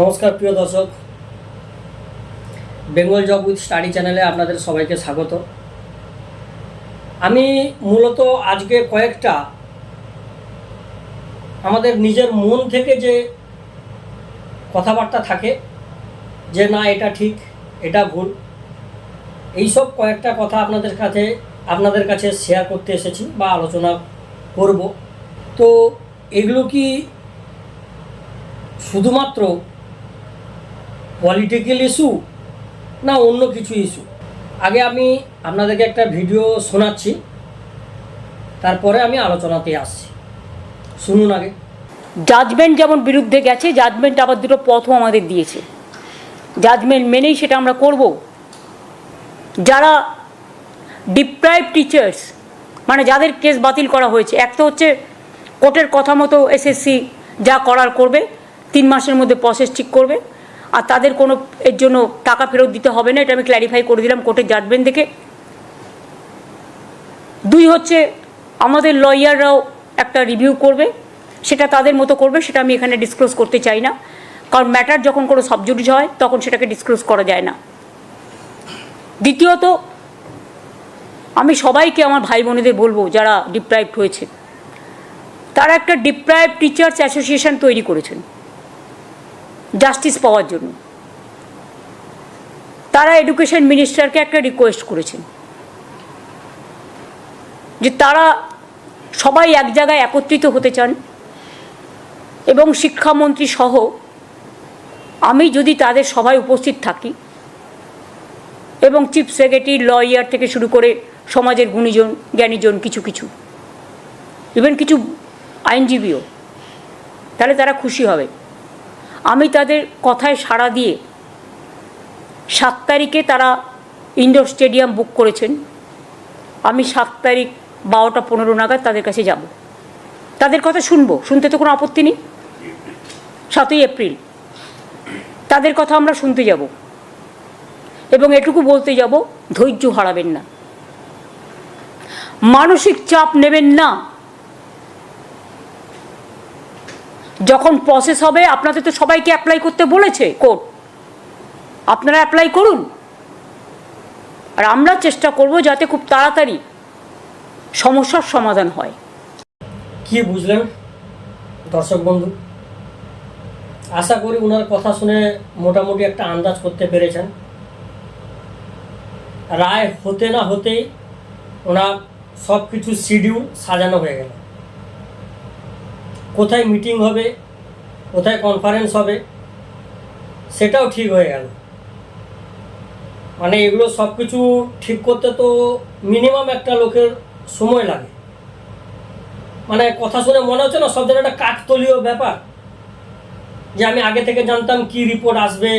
নমস্কার, প্রিয় দর্শক। বেঙ্গল জব উইথ স্টাডি চ্যানেলে আপনাদের সবাইকে স্বাগত। আমি মূলত আজকে কয়েকটা আমাদের নিজের মন থেকে যে কথাবার্তা থাকে, যে না, এটা ঠিক, এটা ভুল, এইসব কয়েকটা কথা আপনাদের কাছে আপনাদের কাছে শেয়ার করতে এসেছি বা আলোচনা করব। তো এগুলো কি শুধুমাত্র পলিটিক্যাল ইস্যু না অন্য কিছু ইস্যু আগে আমি আপনাদেরকে একটা ভিডিও শোনাচ্ছি, তারপরে আমি আলোচনাতে আসছি। শুনুন আগে। জাজমেন্ট যেমন বিরুদ্ধে গেছে জাজমেন্ট আবার দুটো পথও আমাদের দিয়েছে। জাজমেন্ট মেনেই সেটা আমরা করব। যারা ডিপ্রাইভ টিচার্স মানে যাদের কেস বাতিল করা হয়েছে, এক তো হচ্ছে কোর্টের কথা মতো এসএসসি যা করার করবে, তিন মাসের মধ্যে প্রসেস ঠিক করবে। আর তাদের কোনো এর জন্য টাকা ফেরত দিতে হবে না, এটা আমি ক্ল্যারিফাই করে দিলাম কোর্টের জাজমেন্ট দেখে। দুই হচ্ছে, আমাদের লয়াররাও একটা রিভিউ করবে, সেটা তাদের মতো করবে, সেটা আমি এখানে ডিসক্লোজ করতে চাই না। কারণ ম্যাটার যখন কোনো সাবজুডিজ হয়, তখন সেটাকে ডিসক্লোজ করা যায় না। দ্বিতীয়ত, আমি সবাইকে আমার ভাই বোনেদের বলব, যারা ডিপ্রাইভড হয়েছে, তারা একটা ডিপ্রাইভ টিচার্স অ্যাসোসিয়েশন তৈরি করেছেন। জাস্টিস পাওয়ার জন্য। তারা এডুকেশন মিনিস্টারকে একটা রিকোয়েস্ট করেছেন। যে তারা সবাই এক জায়গায় একত্রিত হতে চান এবং শিক্ষামন্ত্রী সহ আমি যদি তাদের সবাই উপস্থিত থাকি এবং চিফ সেক্রেটারি লয়ার থেকে শুরু করে সমাজের গুণীজন, জ্ঞানীজন কিছু কিছু ইভেন কিছু আইনজীবীও, তাহলে তারা খুশি হবে। আমি তাদের কথায় সাড়া দিয়ে সাত তারিখে তারা ইনডোর স্টেডিয়াম বুক করেছেন। আমি সাত তারিখ বারোটা পনেরো নাগাদ তাদের কাছে যাব। তাদের কথা শুনব, শুনতে তো কোনো আপত্তি নেই। সাতই এপ্রিল। তাদের কথা আমরা শুনতে যাব। এবং এটুকু বলতে যাব, ধৈর্য হারাবেন না। মানসিক চাপ নেবেন না। যখন প্রসেস হবে, আপনাদের তো সবাইকে অ্যাপ্লাই করতে বলেছে কোর্ট আপনারা অ্যাপ্লাই করুন। আর আমরা চেষ্টা করব যাতে খুব তাড়াতাড়ি সমস্যার সমাধান হয়। কি বুঝলেন, দর্শক বন্ধু? আশা করি ওনার কথা শুনে মোটামুটি একটা আন্দাজ করতে পেরেছেন। রায় হতে না হতেই ওনার সব কিছু শিডিউল সাজানো হয়ে গেল। কোথায় মিটিং হবে, কোথায় কনফারেন্স হবে, সেটাও ঠিক হয়ে গেল। মানে এগুলো সব কিছু ঠিক করতে তো মিনিমাম একটা লোকের সময় লাগে। মানে কথা শুনে মনে হচ্ছে না সব যেন একটা কাকতলীয় ব্যাপার, যে আমি আগে থেকে জানতাম কি রিপোর্ট আসবে,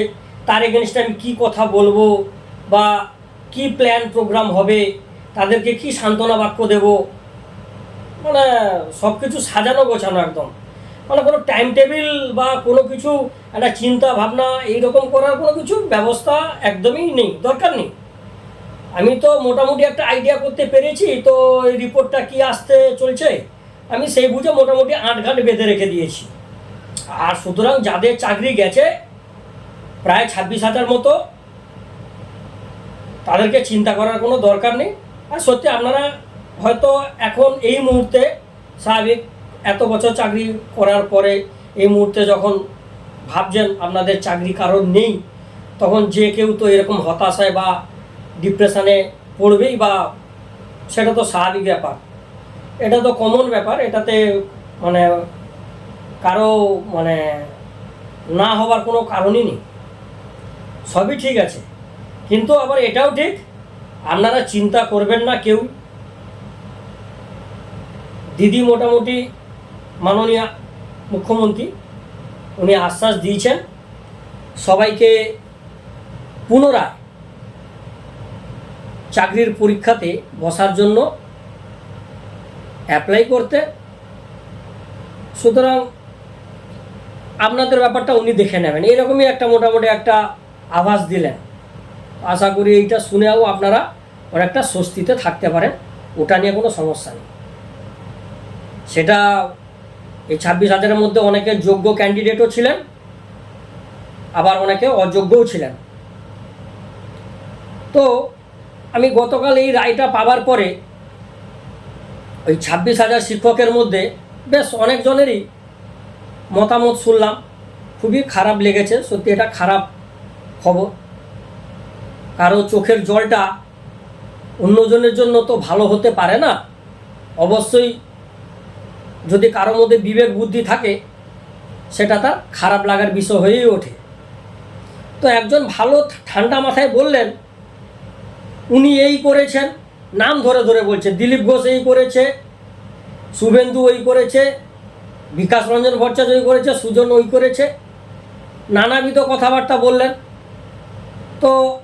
তার এগেনস্টে আমি কী কথা বলব, বা কি প্ল্যান প্রোগ্রাম হবে, তাদেরকে কি সান্ত্বনা বাক্য দেব মানে সব কিছু সাজানো, গোছানো একদম। মানে কোনো টাইম টেবিল বা কোনো কিছু, একটা চিন্তা ভাবনা এইরকম করার কোনো কিছু ব্যবস্থা একদমই নেই, দরকার নেই। আমি তো মোটামুটি একটা আইডিয়া করতে পেরেছি, তো এই রিপোর্টটা কি আসতে চলছে? আমি সেই বুঝে মোটামুটি আট ঘাট বেঁধে রেখে দিয়েছি। আর সুতরাং যাদের চাকরি গেছে, প্রায় ছাব্বিশ হাজার মতো, তাদেরকে চিন্তা করার কোনো দরকার নেই। আর সত্যি আপনারা হয়তো এখন এই মুহূর্তে স্বাভাবিক এত বছর চাকরি করার পরে এই মুহূর্তে যখন ভাবছেন আপনাদের চাকরি কারণ নেই, তখন যে কেউ তো এরকম হতাশায় বা ডিপ্রেশনে পড়বেই বা সেটা তো স্বাভাবিক ব্যাপার। এটা তো কমন ব্যাপার, এটাতে মানে কারও মানে না হওয়ার কোনো কারণই নেই। সবই ঠিক আছে। কিন্তু আবার এটাও ঠিক, আপনারা চিন্তা করবেন না কেউ। দিদি মোটামুটি মাননীয় মুখ্যমন্ত্রী, উনি আশ্বাস দিয়েছেন, সবাইকে পুনরায় চাকরির পরীক্ষাতে বসার জন্য অ্যাপ্লাই করতে। সুতরাং আপনাদের ব্যাপারটা উনি দেখে নেবেন। এরকমই একটা মোটামুটি একটা আভাস দিলেন। আশা করি এইটা শুনেও আপনারা অনেকটা স্বস্তিতে থাকতে পারেন। ওটা নিয়ে কোনো সমস্যা নেই। সেটা এই ছাব্বিশ হাজারের মধ্যে অনেকে যোগ্য ক্যান্ডিডেটও ছিলেন, আবার অনেকে অযোগ্যও ছিলেন। তো আমি গতকাল এই রায়টা পাওয়ার পরে ওই ছাব্বিশ হাজার শিক্ষকের মধ্যে বেশ অনেকজনেরই মতামত শুনলাম। খুবই খারাপ লেগেছে, সত্যি এটা খারাপ খবর। কারও চোখের জলটা অন্যজনের জন্য তো ভালো হতে পারে না। অবশ্যই যদি কারোর মধ্যে বিবেক বুদ্ধি থাকে, সেটা তার খারাপ লাগার বিষয় হয়েই ওঠে। তো একজন ভালো ঠান্ডা মাথায় বললেন, উনি এই করেছেন, নাম ধরে ধরে বলছে, দিলীপ ঘোষ এই করেছে, শুভেন্দু ওই করেছে, বিকাশ রঞ্জন ভট্টাচার্য ওই করেছে, সুজন ওই করেছে। নানাবিধ কথাবার্তা বললেন। তো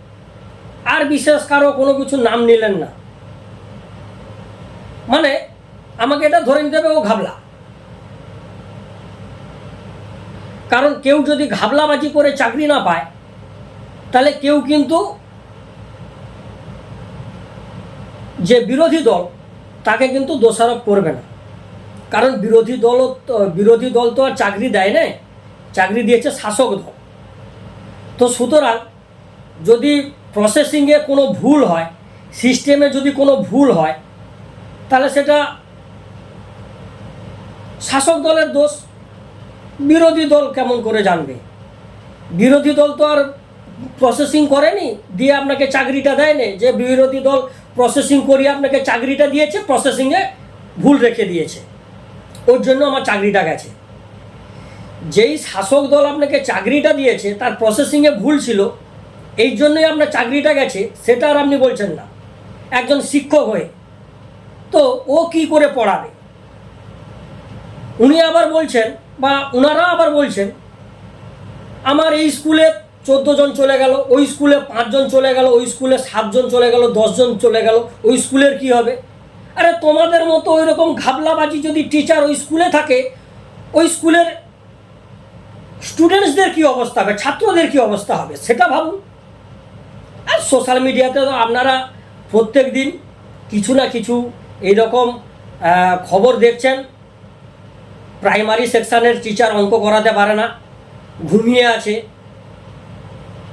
আর বিশেষ কারও কোনো কিছু নাম নিলেন না। মানে আমাকে এটা ধরে নিতে হবে, ও ঘাবলা। কারণ কেউ যদি ঘাবলাবাজি করে চাকরি না পায়, তাহলে কেউ কিন্তু যে বিরোধী দল, তাকে কিন্তু দোষারোপ করবে না। কারণ বিরোধী দলও তো- বিরোধী দল তো আর চাকরি দেয় না চাকরি দিয়েছে শাসক দল। তো সুতরাং যদি প্রসেসিংয়ে কোনো ভুল হয় সিস্টেমে যদি কোনো ভুল হয়, তাহলে সেটা শাসক দলের দোষ বিরোধী দল কেমন করে জানবে? বিরোধী দল তো আর প্রসেসিং করেনি, দিয়ে আপনাকে চাকরিটা দেয়নি। যে বিরোধী দল প্রসেসিং করিয়ে আপনাকে চাকরিটা দিয়েছে প্রসেসিংয়ে ভুল রেখে দিয়েছে। ওর জন্য আমার চাকরিটা গেছে। যেই শাসক দল আপনাকে চাকরিটা দিয়েছে, তার প্রসেসিংয়ে ভুল ছিল, এই জন্যই আপনার চাকরিটা গেছে, সেটা আর আপনি বলছেন না। একজন শিক্ষক হয়ে। তো ও কি করে পড়াবে? উনি আবার বলছেন, বা ওনারা আবার বলছেন, আমার এই স্কুলে চোদ্দ জন চলে গেল, ওই স্কুলে পাঁচজন চলে গেল, ওই স্কুলে সাতজন চলে গেল দশজন চলে গেল, ওই স্কুলের কি হবে? আরে তোমাদের মতো ওই রকম ঘাবলাবাজি যদি টিচার ওই স্কুলে থাকে, ওই স্কুলের স্টুডেন্টসদের কি অবস্থা হবে? ছাত্রদের কি অবস্থা হবে? সেটা ভাবুন। আর সোশ্যাল মিডিয়াতে তো আপনারা প্রত্যেক দিন কিছু না কিছু এইরকম খবর দেখছেন। প্রাইমারি সেকশানের টিচার অঙ্ক করাতে পারে না, ঘুমিয়ে আছে।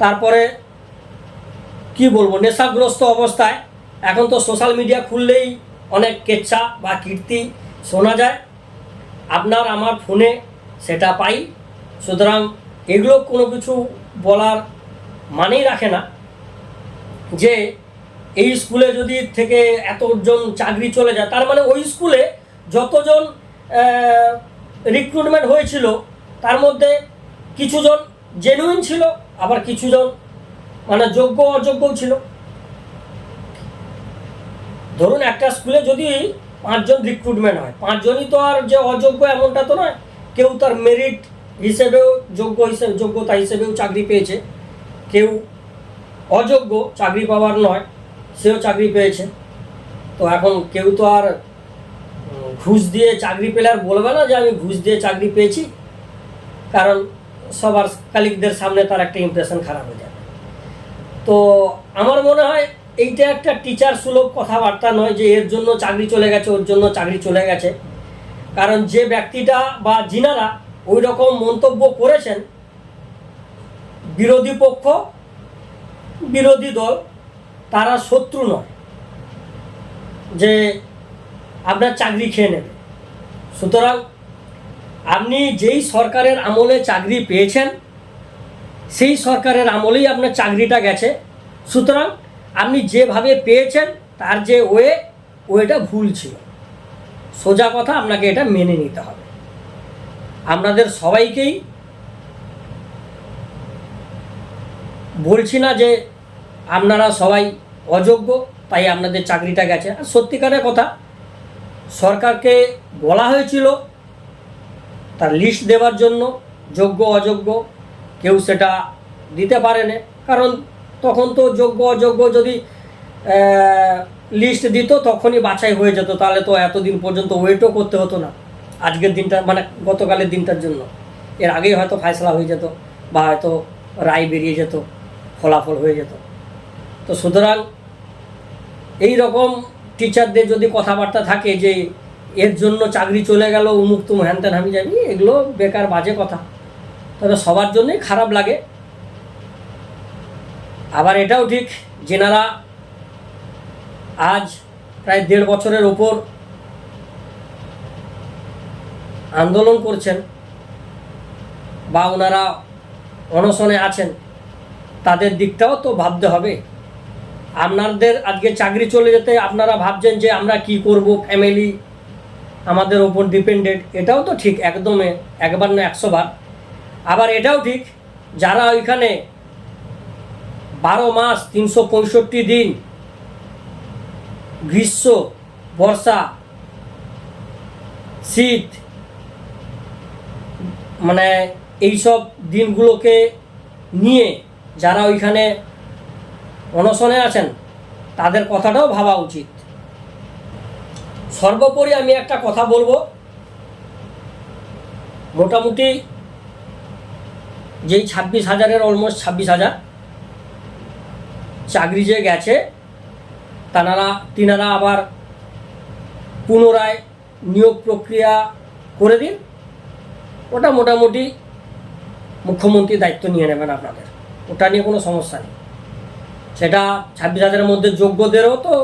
তারপরে কি বলব, নেশাগ্রস্ত অবস্থায়। এখন তো সোশ্যাল মিডিয়া খুললেই অনেক কেচ্ছা বা কীর্তি শোনা যায়। আপনার আমার ফোনে সেটা পাই। সুতরাং এগুলো কোনো কিছু বলার মানেই রাখে না। যে এই স্কুলে যদি থেকে এতজন চাকরি চলে যায়, তার মানে ওই স্কুলে যতজন রিক্রুটমেন্ট হয়েছিল, তার মধ্যে কিছুজন জেনুইন ছিল, আবার কিছুজন মানে যোগ্য অযোগ্যও ছিল। ধরুন একটা স্কুলে যদি পাঁচজন রিক্রুটমেন্ট হয়, পাঁচজনই তো আর যে অযোগ্য এমনটা তো নয়, কেউ তার মেরিট হিসেবেও যোগ্য হিসেবে, যোগ্যতা হিসেবেও চাকরি পেয়েছে। কেউ অযোগ্য, চাকরি পাওয়ার নয়, সেও চাকরি পেয়েছে। তো এখন কেউ তো আর ঘুষ দিয়ে চাকরি পেলে আর বলবে না যে আমি ঘুষ দিয়ে চাকরি পেয়েছি। কারণ সবার কালিকদের সামনে তার একটা ইমপ্রেশন খারাপ হয়ে যাবে। তো আমার মনে হয় এইটা একটা টিচার সুলভ কথাবার্তা নয় যে এর জন্য চাকরি চলে গেছে, ওর জন্য চাকরি চলে গেছে। কারণ যে ব্যক্তিটা বা যিনারা ওই রকম মন্তব্য করেছেন, বিরোধী পক্ষ, বিরোধী দল, তারা শত্রু নয়। যে আপনার চাকরি খেয়ে নেবে। সুতরাং আপনি যেই সরকারের আমলে চাকরি পেয়েছেন, সেই সরকারের আমলেই আপনার চাকরিটা গেছে। সুতরাং আপনি যেভাবে পেয়েছেন, তার যে ওয়ে, ওয়েটা ভুল ছিল। সোজা কথা আপনাকে এটা মেনে নিতে হবে। আপনাদের সবাইকেই বলছি না যে আপনারা সবাই অযোগ্য, তাই আপনাদের চাকরিটা গেছে। আর সত্যিকারের কথা সরকারকে বলা হয়েছিল তার লিস্ট দেওয়ার জন্য, যোগ্য, অযোগ্য, কেউ সেটা দিতে পারে না কারণ তখন তো যোগ্য, অযোগ্য যদি লিস্ট দিত, তখনই বাছাই হয়ে যেত। তাহলে তো এতদিন পর্যন্ত ওয়েটও করতে হতো না। আজকের দিনটা মানে গতকালের দিনটার জন্য। এর আগেই হয়তো ফয়সলা হয়ে যেত বা হয়তো রায় বেরিয়ে যেত, ফলাফল হয়ে যেত। তো সুতরাং, এই রকম টিচারদের যদি কথাবার্তা থাকে যে, এর জন্য চাকরি চলে গেল উমুক তুম হ্যান ত্যান, আমি জানি, এগুলো বেকার বাজে কথা। তবে সবার জন্যই খারাপ লাগে। আবার এটাও ঠিক, যেনারা আজ প্রায় দেড় বছরের ওপর আন্দোলন করছেন বা ওনারা অনশনে আছেন, তাদের দিকটাও তো ভাবতে হবে। আপনাদের আজকে চাকরি চলে যেতে আপনারা ভাবছেন যে আমরা কি করব ফ্যামিলি আমাদের ওপর ডিপেন্ডেন্ট এটাও তো ঠিক একদমে, একবার না একশো বার। আবার এটাও ঠিক, যারা ওইখানে বারো মাস তিনশো পঁয়ষট্টি দিন গ্রীষ্ম, বর্ষা, শীত মানে এইসব দিনগুলোকে নিয়ে যারা ওইখানে অনশনে আছেন, তাদের কথাটাও ভাবা উচিত। সর্বোপরি আমি একটা কথা বলব, মোটামুটি যেই ছাব্বিশ হাজারের অলমোস্ট ছাব্বিশ হাজার চাকরি যে গেছে, তানারা, তিনারা আবার পুনরায় নিয়োগ প্রক্রিয়া করে দিন, ওটা মোটামুটি মুখ্যমন্ত্রী দায়িত্ব নিয়ে নেবেন আপনাদের। ওটা নিয়ে কোনো সমস্যা নেই। সেটা ছাব্বিশ হাজারের মধ্যে যোগ্যদেরও তো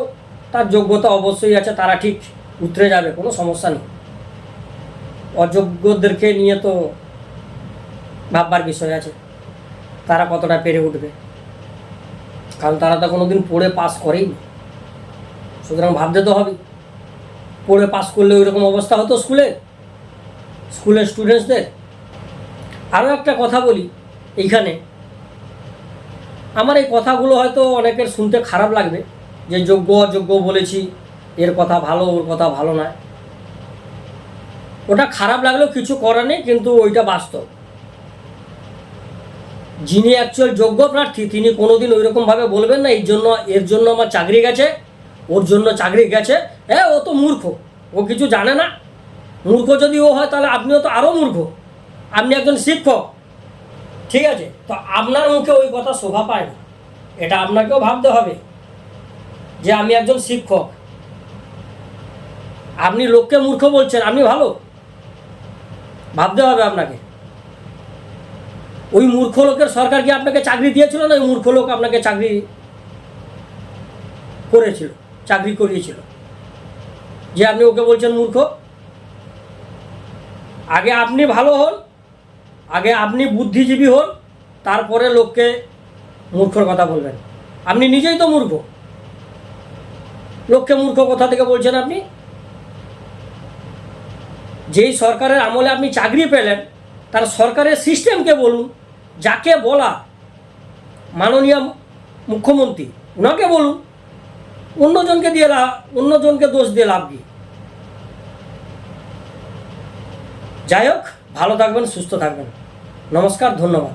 তার যোগ্যতা অবশ্যই আছে, তারা ঠিক উতরে যাবে, কোনো সমস্যা নেই। অযোগ্যদেরকে নিয়ে তো ভাববার বিষয় আছে, তারা কতটা পেরে উঠবে। কারণ তারা তো কোনোদিন পড়ে পাস করেই সুতরাং ভাবতে তো হবে পড়ে পাস করলে ওই রকম অবস্থা হতো স্কুলে? স্কুলের স্টুডেন্টসদের আরও একটা কথা বলি, এইখানে আমার এই কথাগুলো হয়তো অনেকের শুনতে খারাপ লাগবে, যে যোগ্য, অযোগ্য বলেছি, এর কথা ভালো, ওর কথা ভালো নয়। ওটা খারাপ লাগলেও কিছু করার নেই, কিন্তু ওইটা বাস্তব। যিনি অ্যাকচুয়াল যোগ্য প্রার্থী, তিনি কোনোদিন ওই রকমভাবে বলবেন না, এই জন্য, এর জন্য আমার চাকরি গেছে, ওর জন্য চাকরি গেছে। হ্যাঁ ও তো মূর্খ, ও কিছু জানে না। মূর্খ যদি ও হয়, তাহলে আপনিও তো আরও মূর্খ। আপনি একজন শিক্ষক ঠিক আছে? তো আপনার মুখে ওই কথা শোভা পায় না। এটা আপনাকেও ভাবতে হবে যে আমি একজন শিক্ষক। আপনি লোককে মূর্খ বলছেন, আপনি ভালো? ভাবতে হবে আপনাকে। ওই মূর্খ লোকের সরকার কি আপনাকে চাকরি দিয়েছিল না ওই মূর্খ লোক আপনাকে চাকরি করেছিল, চাকরি করিয়েছিল? যে আপনি ওকে বলছেন মূর্খ? আগে আপনি ভালো হন আগে আপনি বুদ্ধিজীবী হন, তারপরে লোককে মূর্খর কথা বলবেন। আপনি নিজেই তো মূর্খ। লোককে মূর্খ কথা থেকে বলছেন আপনি। যেই সরকারের আমলে আপনি চাকরি পেলেন, তার সরকারের সিস্টেমকে বলুন, যাকে বলা মাননীয় মুখ্যমন্ত্রী ওনাকে বলুন, অন্যজনকে দিয়ে লাভ, অন্যজনকে দোষ দিয়ে লাভ কি? যাই হোক ভালো থাকবেন সুস্থ থাকবেন। নমস্কার ধন্যবাদ।